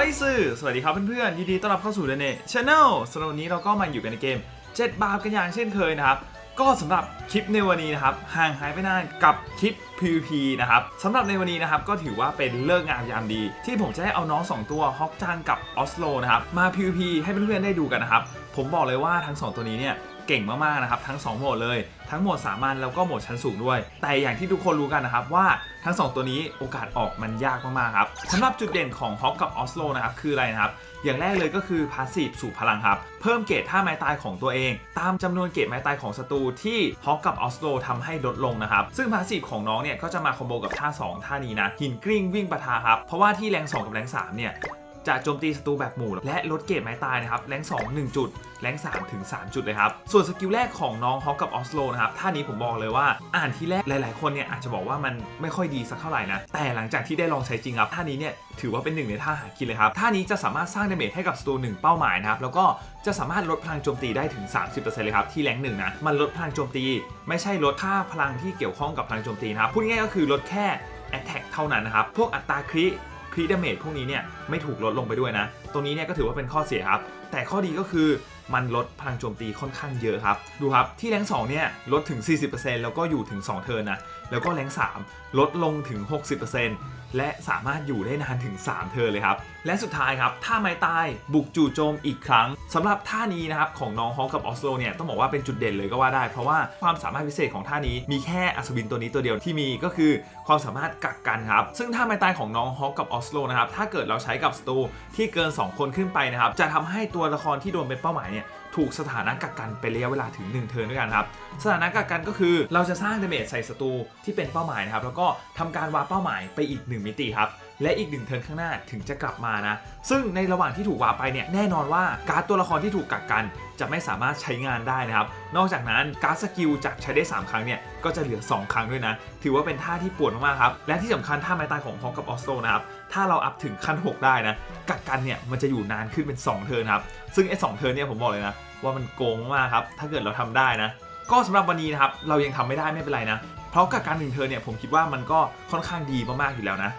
อยสื่อ สวัสดีครับเพื่อนๆ ยินดีต้อนรับเข้าสู่เดนเน่ชาแนลสำหรับวันนี้เราก็มาอยู่กันในเกม 7 บาปกันอย่างเช่นเคยนะครับ ก็สำหรับคลิปในวันนี้นะครับ ห่างหายไปนานกับคลิป PVP นะครับสำหรับในวันนี้นะครับก็ถือว่าเป็นเลิกงามยามดี ที่ผมจะได้เอาน้อง 2 ตัวฮอกจังกับออสโลนะครับมา PVP ให้เพื่อนๆได้ดูกันนะครับ ผมบอกเลยว่าทั้ง 2 ตัวนี้เนี่ยเก่งมากๆนะครับทั้ง 2 โหมดเลย ทั้งโหมดสามัญแล้วก็โหมดชั้นสูงด้วย แต่อย่างที่ทุกคนรู้กันนะครับว่าทั้ง 2 ตัวนี้โอกาสออกมันยากมากๆครับสำหรับจุดเด่นของฮอกกับออสโลนะครับคืออะไรนะครับอย่างแรกเลยก็คือพาสซีฟสู่พลังครับ เพิ่มเกรดท่าไม้ตายของตัวเอง ตามจำนวนเกรดไม้ตายของศัตรูที่ฮอกกับออสโลทำให้ลดลงนะครับ ซึ่งพาสซีฟของน้องเนี่ยก็จะมาคอมโบกับท่า 2 ท่านี้นะหินกริ้งวิ่งปะทะครับเพราะว่าที่แรง 2 กับแรง3เนี่ย จะโจมตีศัตรูแบบหมู่ และลดเกรดไม้ตายนะครับแรง2 1 จุด แรง3ถึง 3 จุดเลยครับ ส่วนสกิลแรกของน้องฮอกกับออสโลนะครับท่านี้ผมบอกเลยว่าอ่านที่แรกหลาย ๆ คนเนี่ยอาจจะบอกว่ามันไม่ค่อยดีสักเท่าไหร่นะ แต่หลังจากที่ได้ลองใช้จริงครับท่านี้เนี่ยถือว่าเป็นหนึ่งในท่าหากินเลยครับท่านี้จะสามารถสร้างดาเมจให้กับศัตรูหนึ่งเป้าหมายนะครับแล้วก็จะสามารถลดพลังโจมตีได้ถึง 30%เลยครับที่แรงหนึ่งนะมันลดพลังโจมตี ไม่ใช่ลดค่าพลังที่เกี่ยวข้องกับพลังโจมตีนะครับพูดง่ายก็คือลดแค่ Attack เท่านั้นนะครับ พวกอัตราคริ คริดเมจพวกนี้เนี่ยไม่ถูกลดลงไปด้วยนะ ตรงนี้เนี่ยก็ถือว่าเป็นข้อเสียครับ แต่ข้อดีก็คือมันลดพลังโจมตีค่อนข้างเยอะครับ ดูครับ ที่แรง2เนี่ยลดถึง 40%แล้วก็อยู่ถึง 2 เทิร์นนะ แล้วก็แรง3 ลดลงถึง 60% และสามารถอยู่ได้นานถึง 3เทิร์นเลยครับ และสุดท้ายครับท่าไม้ตายบุกจู่โจมอีกครั้งสำหรับท่านี้นะครับของน้องฮอกกับออสโลเนี่ยต้องบอกว่าเป็นจุดเด่นเลยก็ว่าได้ เพราะว่าความสามารถพิเศษของท่านี้มีแค่อัศวินตัวนี้ตัวเดียวที่มีก็คือความสามารถกักกันครับซึ่งท่าไม้ตายของน้องฮอกกับออสโลนะครับถ้าเกิดเราใช้กับศัตรูที่เกิน 2 คนขึ้นไปนะครับจะทำให้ตัวละครที่โดนเป็นเป้าหมายเนี่ย ถูกสถานะกักกันเป็นระยะเวลาถึง 1 เทิร์นด้วยกันครับ สถานะกักกันก็คือเราจะสร้างดาเมจใส่ศัตรูที่เป็นเป้าหมายนะครับ แล้วก็ทำการวาเป้าหมายไปอีก 1 มิติครับ และอีกหนึ่งเทิร์นข้างหน้าถึงจะกลับมานะ ซึ่งในระหว่างที่ถูกวาไปเนี่ยแน่นอนว่าการ์ดตัวละครที่ถูกกักกัน จะไม่สามารถใช้งานได้นะครับ นอกจากนั้นการ์ดสกิลจากใช้ได้ 3 ครั้งเนี่ยก็จะเหลือ 2 ครั้งด้วยนะ ถือว่าเป็นท่าที่ปวดมากๆครับ และที่สำคัญท่าไม้ตายของฮอกกับออสโตนะครับ ถ้าเราอัพถึงขั้น 6 ได้นะ กักกันเนี่ยมันจะอยู่นานขึ้นเป็น 2 เทิร์นครับ ซึ่งไอ้สเทิร์นเนี่ยผมบอกเลยนะว่ามันโกงมากครับ ถ้าเกิดเราทำได้นะ ก็สำหรับวันนี้นะครับเรายังทำไม่ได้ไม่เป็นไรนะ เพราะกับการหนึ่งเทิร์นเนี่ยผมคิดว่ามันก็ค่อนข้างดีมากๆอยู่แล้วนะ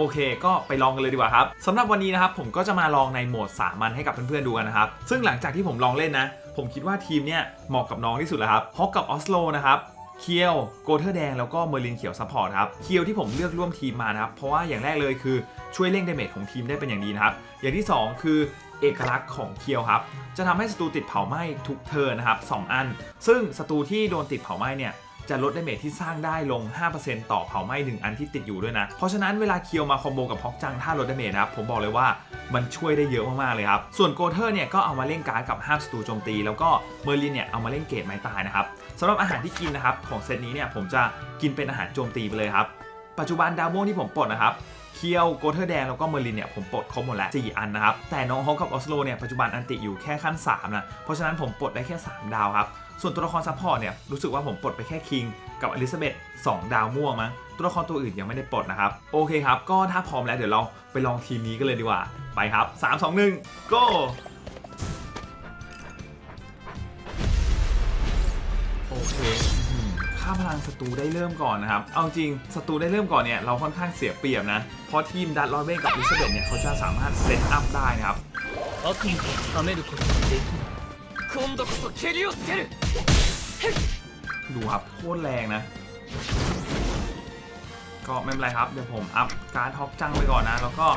โอเค ก็ไปลองกันเลยดีกว่าครับสำหรับวันนี้นะครับผมก็จะมาลองในโหมดสามัญให้กับเพื่อนๆดูกันนะครับ ซึ่งหลังจากที่ผมลองเล่นนะ ผมคิดว่าทีมเนี่ยเหมาะกับน้องที่สุดแล้วครับฮอกกับออสโลนะครับเคียวโกเทอร์แดงแล้วก็เมอร์ลินเขียวซัพพอร์ตครับเคียวที่ผมเลือกร่วมทีมมานะครับ เพราะว่าอย่างแรกเลยคือช่วยเร่งดาเมจของทีมได้เป็นอย่างดีนะครับ อย่างที่สองคือเอกลักษณ์ของเคียวครับ จะทำให้ศัตรูติดเผาไหม้ทุกเทิร์นนะครับสองอัน ซึ่งศัตรูที่โดนติดเผาไหม้เนี่ย จะลดดาเมจที่สร้างได้ลง 5%ต่อเผาไหม้1อันที่ติดอยู่ด้วยนะ เพราะฉะนั้นเวลาเคียวมาคอมโบกับฮอกจังถ้าลดดาเมจนะครับผมบอกเลยว่ามันช่วยได้เยอะมากๆเลยครับ ส่วนโกเทอร์เนี่ยก็เอามาเล่นการ์ดกับห้ามศัตรูโจมตี แล้วก็เมอร์ลินเนี่ยเอามาเล่นเกตไม้ตายนะครับสำหรับอาหารที่กินนะครับของเซตนี้เนี่ยผมจะกินเป็นอาหารโจมตีไปเลยครับปัจจุบันดาวม่วงที่ผมปลดนะครับเคียวโกเทอร์แดงแล้วก็เมอร์ลินเนี่ยผมปลดครบหมดแล้ว4อันนะครับแต่น้องฮอกกับออสโลเนี่ยปัจจุบันอันติอยู่แค่ขั้น3นะเพราะฉะนั้นผมปลดได้แค่ 3 ดาวครับ ส่วนตัวละครซัพพอร์ตเนี่ยรู้สึกว่าผมปลดไปแค่คิงกับอลิซาเบธ2ดาวม่วงมั้งตัวละครตัวอื่นยังไม่ได้ปลดนะครับ โอเคครับ ก็ถ้าพร้อมแล้วเดี๋ยวเราไปลองทีมนี้กันเลยดีกว่า ไปครับ 3 2 1 go โอเคค่าพลังศัตรูได้เริ่มก่อนนะครับ เอาจริงศัตรูได้เริ่มก่อนเนี่ยเราค่อนข้างเสียเปรียบนะ เพราะทีมดัตลอยเบ้กับอลิซาเบธเนี่ยเขาจะสามารถเซตอัพได้นะครับ เราทีมทำได้ดูคนเด็ก 今度こそ蹴りをつける ดูครับโคตรแรงนะ ก็ไม่เป็นไรครับ เดี๋ยวผมอัพการ์ดท็อปจังไปก่อนนะ แล้วก็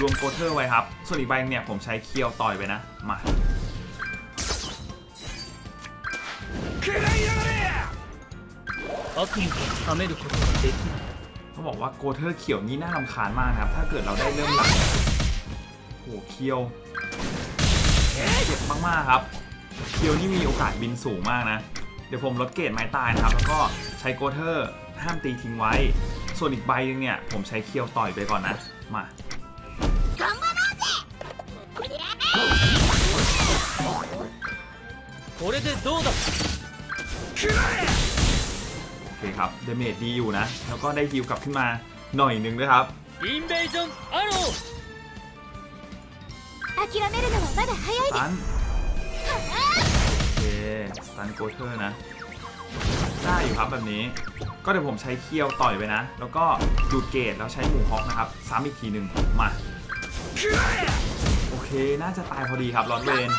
รวมโกเทอร์ไว้ครับ ส่วนอีกใบเนี่ยผมใช้เคียวต่อยไปนะ มา 食らいやがれ悪魔を冷めることができない ต้องบอกว่าโกเทอร์เขียวนี่น่ารำคาญมากนะครับ ถ้าเกิดเราได้เริ่มหลังเนี่ยโอ้โหเคียวเจ็บมากๆครับ เคียวนี่มีโอกาสบินสูงมากนะ เดี๋ยวผมลดเกรดไม้ตายนะครับ แล้วก็ใช้โกเทอร์ห้ามตีทิ้งไว้ ส่วนอีกใบหนึงเนี่ยผมใช้เคียวต่อยไปก่อนนะ มา これでどうだ食らえ โอเคครับ เดเมจดีอยู่นะ แล้วก็ได้ฮิวกลับขึ้นมาหน่อยหนึ่งด้วยครับ インベージョンアロー諦めるのはまだ早い สตัน โอเคสตันโกเทอร์นะ ได้อยู่ครับแบบนี้ ก็เดี๋ยวผมใช้เคียวต่อยไปนะ แล้วก็ดูดเกตแล้วใช้หมูฮอกนะครับซ้ำอีกทีหนึ่งมา โอเค น่าจะตายพอดีครับลอนเวน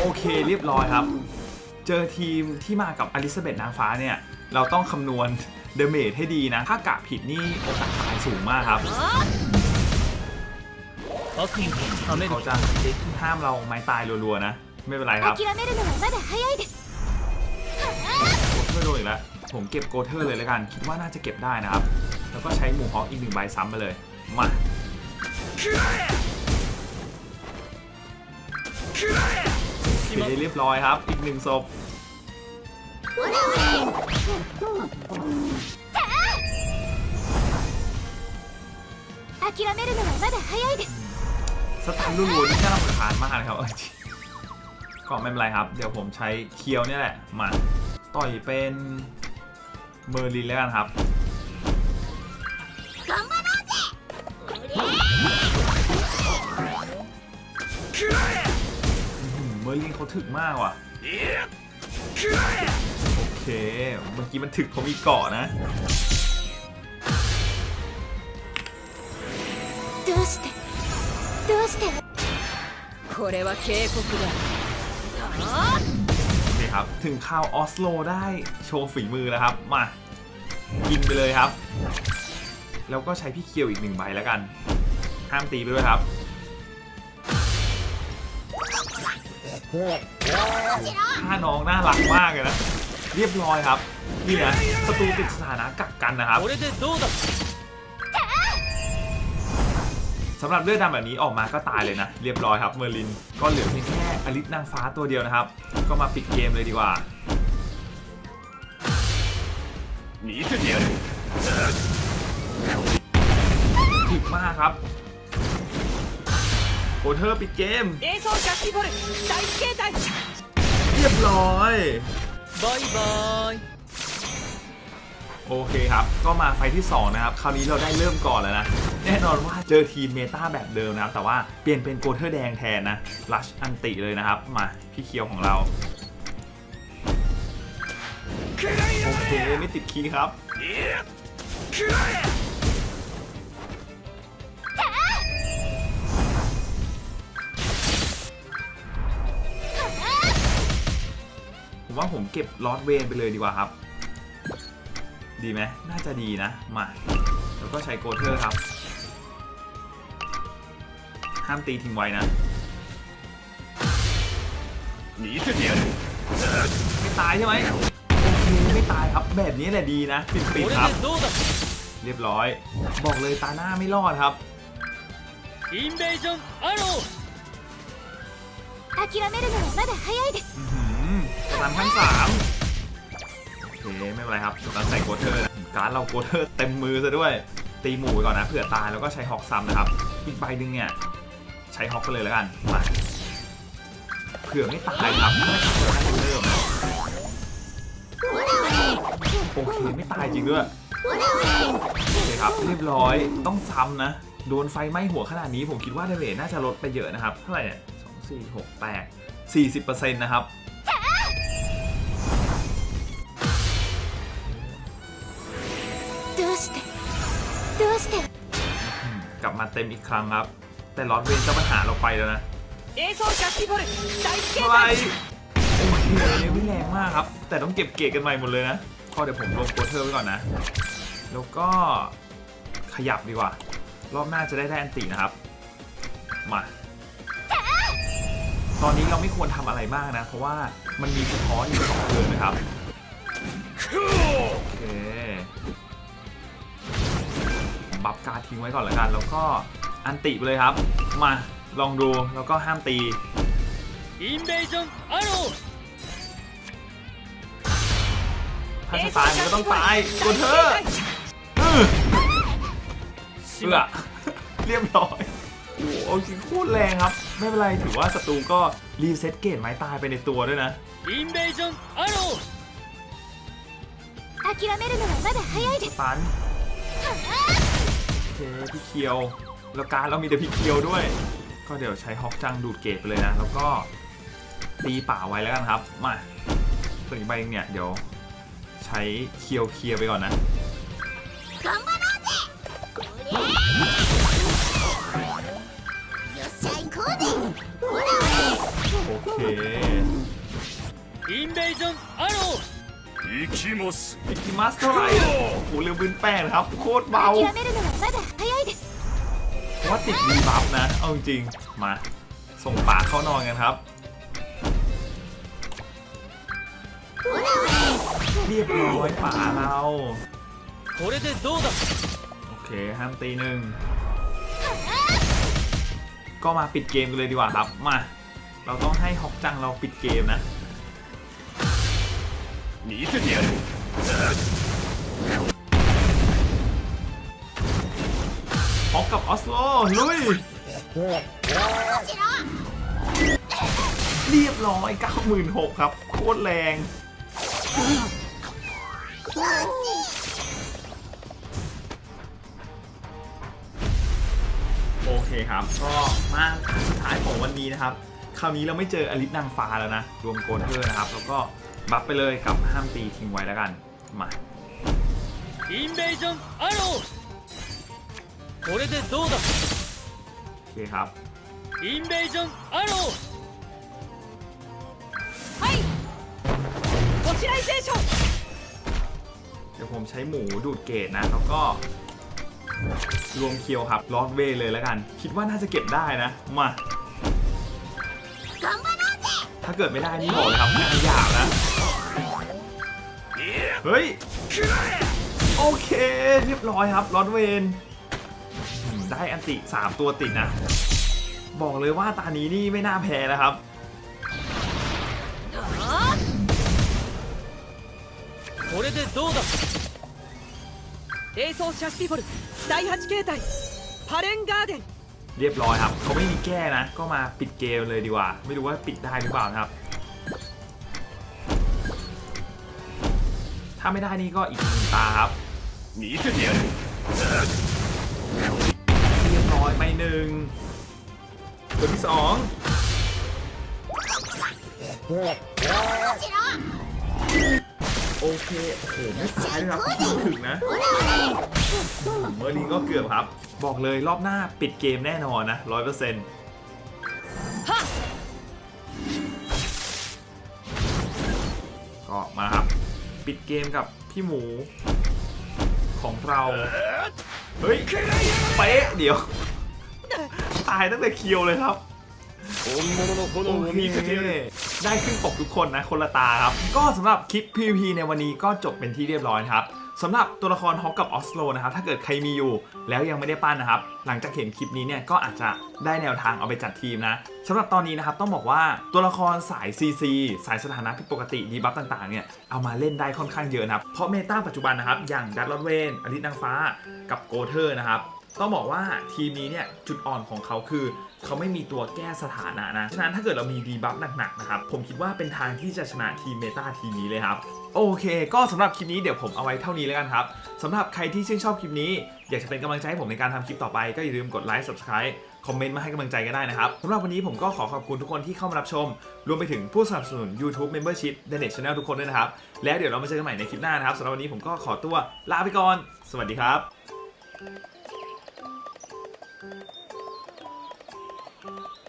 โอเคเรียบร้อยครับ เจอทีมที่มากับอลิซาเบธนางฟ้าเนี่ย เราต้องคำนวณ เดเมจให้ดีนะ ถ้ากะผิดนี่โอกาสตายสูงมากครับเขาจะห้ามเราไม้ตายรัวๆนะ ไม่เป็นไรครับโกเทอร์โดนอีกแล้ว ผมเก็บโกเทอร์เลยแล้วกัน คิดว่าน่าจะเก็บได้นะครับ แล้วก็ใช้หมูฮอกอีกหนึ่งใบซ้ำไปเลย มาเสร็จเรียบร้อยครับ อีกหนึ่งศพ 諦めるのはまだ早いです สตันรัวๆนี่น่ารำคาญมากนะครับเอาจริงก็ไม่เป็นไรครับ เดี๋ยวผมใช้เคียวเนี่ยแหละ มา ต่อยเป็นเมอร์ลินแล้วกันครับ 頑張ろうぜ อื้อหือเมอร์ลินเขาถึกมากว่ะ โอ เค เมื่อกี้มันถึกผมอีกเกาะนะ どうしてどうしてこれは警告だ นี่ครับ ถึงข่าวออสโลได้โชว์ฝีมือแล้วครับ มา กินไปเลยครับ แล้วก็ใช้พี่เคียวอีกหนึ่งใบแล้วกัน ห้ามตีไปด้วยครับ ถ้าน้องน่ารักมากเลยนะ เรียบร้อยครับนี่นะศัตรูติดสถานะกักกันนะครับสำหรับเลือดดำแบบนี้ออกมาก็ตายเลยนะ เรียบร้อยครับเมอร์ลินก็เหลือเพียงแค่อลิสนางฟ้าตัวเดียวนะครับ ก็มาปิดเกมเลยดีกว่าผิดมากครับโคเทอร์ปิดเกมเรียบร้อย บายบายโอเคครับ ก็มาไฟที่ 2 นะครับ คราวนี้เราได้เริ่มก่อนแล้วนะ แน่นอนว่าเจอทีมเมตาแบบเดิมนะครับ แต่ว่าเปลี่ยนเป็นโกเทอร์แดงแทนนะรัชอันติเลยนะครับ มาพี่เคียวของเรา โอเค ไม่ติดคีย์ครับ ผมว่าผมเก็บลอตเวนไปเลยดีกว่าครับ ดีไหมน่าจะดีนะ มา แล้วก็ใช้โกเทอร์ครับ ห้ามตีทิ้งไว้นะ 見せてやる ไม่ตายใช่ไหมโอเคไม่ตายครับ แบบนี้แหละดีนะปิด こ ปิด れ ครับ でどうだ เรียบร้อย บอกเลยตาหน้าไม่รอดครับ インベージョンアロー諦めるのはまだ早いです อื้อหือส ตันขั้นสามโอเคไม่เป็นไรครับสตันใส่โกเทอร์การดเราโกเทอร์เต็มมือซะด้วย ตีหมูก่อนนะเผื่อตายแล้วก็ใช้ฮอกซัมนะครับ อีกใบหนึ่งเนี่ยใช้ฮอกไปเลยแล้วกันมาเผื่อไม่ตายครับไม่ตายก็ได้เริ่มโอเคไม่ตายจริงด้วยโอเคครับเรียบร้อยต้องซ้ำนะ โดนไฟไหม้หัวขนาดนี้ผมคิดว่าเดเมจน่าจะลดไปเยอะนะครับ เท่าไหร่เนี่ยสองสี่หกแปดสี่สิบเปอร์เซ็นต์นะครับ กลับมาเต็มอีกครั้งครับ แต่ลอสเวนเจ้าปัญหาเราไปแล้วนะเอโซกัสที่ะไรโอ้โหเลยไม่แรงมากครับ แต่ต้องเก็บเกตกันใหม่หมดเลยนะก็เดี๋ยวผมลงโคเทอร์ไว้ก่อนนะ แล้วก็ขยับดีกว่า รอบหน้าจะได้ได้อันตีนะครับ มา ตอนนี้เราไม่ควรทำอะไรมากนะ เพราะว่ามันมีสะท้อนอยู่สองเดือนนะครับ โอเค ร์ทิ้งไว้ก่อนละกัน แล้วก็อันติไปเลยครับ มาลองดูแล้วก็ห้ามตีอินเบสถ้าจะตายมันก็ต้องตายตัเธอเสือเรียบร้อยโอ้โหจริงคตรแรงครับ ไม่เป็นไรถือว่าศัตรูก็รีเซ็ตเกตไม้ตายไปในตัวด้วยนะอินเบสปัน เคพี่เคียว แล้วการเรามีแต่พี่เคียวด้วย ก็เดี๋ยวใช้ฮอกจังดูดเกตไปเลยนะ แล้วก็ตีป่าไว้แล้วกันครับ มาส่วนอีกใบนึงเนี่ยเดี๋ยวใช้เคียวเคลียร์ไปก่อนนะโอเคอินเวชั่นอาร์ インベージョンアロー อิกิมัสเท่าไหร่โอ้โหลืมพื้นแป้งนะครับ โคตรเบา 諦めるのはまだ早いです เพราะว่าติดรีบัฟนะ เอาจริงๆ มา ส่งปากเข้านอนกันครับ เรียบร้อยป่าเรา これでどうだ โอเค ห้ามตีหนึ่ง ก็มาปิดเกมกันเลยดีกว่าครับ มา เราต้องให้ฮอกจังเราปิดเกมนะ ฮอกกับออสโลลุยเรียบร้อย 96,000ครับ โคตรแรง โอเคครับ ก็มาสุดท้ายของวันนี้นะครับ คราวนี้เราไม่เจออลิสนางฟ้าแล้วนะ รวมโกนเทอร์นะครับ แล้วก็บัฟไปเลยกับห้ามตีทิ้งไว้แล้วกัน มา インベージョンアローこれでどうだ โอเคครับ インベージョンアローはいこちらイゼーション เดี๋ยวผมใช้หมูดูดเกตนะ แล้วก็รวมเคียวครับลอสเวย์เลยแล้วกัน คิดว่าน่าจะเก็บได้นะ มา 頑張ろうぜ ถ้าเกิดไม่ได้นี่บอกเลยครับงานหยาบนะ เฮ้ย โอเค เรียบร้อยครับลอสเวนอืมได้อันติ 3 ตัวติดนะ บอกเลยว่าตานี้นี่ไม่น่าแพ้นะครับ これでどうだ霊装シャスティフォル第8形態パレンガーデン เรียบร้อยครับเขาไม่มีแก้นะ ก็มาปิดเกมเลยดีกว่า ไม่รู้ว่าปิดได้หรือเปล่านะครับ ถ้าไม่ได้นี่ก็อีกหนึ่งตาครับเรียบร้อยไปหนึ่งตัวที่สองโอเคโอ้โหไม่ตายด้วยครับยิงถึงนะเมอร์ลินก็เกือบครับ บอกเลยรอบหน้าปิดเกมแน่นอนนะร้อยเปอร์เซ็นต์ก็มาครับ ปิดเกมกับพี่หมูของเรา เฮ้ย เป๊ะ เดี๋ยว ตายตั้งแต่เคียวเลยครับโอเคได้ขึ้นปกทุกคนนะคนละตาครับ ก็สำหรับคลิป PVP ในวันนี้ก็จบเป็นที่เรียบร้อยนะครับ สำหรับตัวละครฮอกกับออสโลนะครับถ้าเกิดใครมีอยู่ แล้วยังไม่ได้ปั้นนะครับ หลังจากเห็นคลิปนี้เนี่ยก็อาจจะได้แนวทางเอาไปจัดทีมนะสำหรับตอนนี้นะครับต้องบอกว่าตัวละครสาย CC สายสถานะผิดปกติดีบัฟต่างๆเนี่ยเอามาเล่นได้ค่อนข้างเยอะนะครับเพราะเมตาปัจจุบันนะครับอย่างดัตลอดเวนอลิสนางฟ้ากับโกเทอร์นะครับต้องบอกว่าทีมนี้เนี่ยจุดอ่อนของเขาคือ เขาไม่มีตัวแก้สถานะนะ ฉะนั้นถ้าเกิดเรามีดีบัฟหนักๆนะครับ ผมคิดว่าเป็นทางที่จะชนะทีมเมตาทีมนี้เลยครับ โอเค ก็สำหรับคลิปนี้เดี๋ยวผมเอาไว้เท่านี้แล้วกันครับสำหรับใครที่ชื่นชอบคลิปนี้ อยากจะเป็นกำลังใจให้ผมในการทำคลิปต่อไปก็อย่าลืมกดไลค์ subscribe คอมเมนต์มาให้กำลังใจก็ได้นะครับสำหรับวันนี้ผมก็ขอขอบคุณทุกคนที่เข้ามารับชม รวมไปถึงผู้สนับสนุน YouTube Membership The Net Channel ทุกคนด้วยนะครับ แล้วเดี๋ยวเรามาเจอกันใหม่ในคลิปหน้านะครับสำหรับวันนี้ผมก็ขอตัวลาไปก่อน สวัสดีครับ「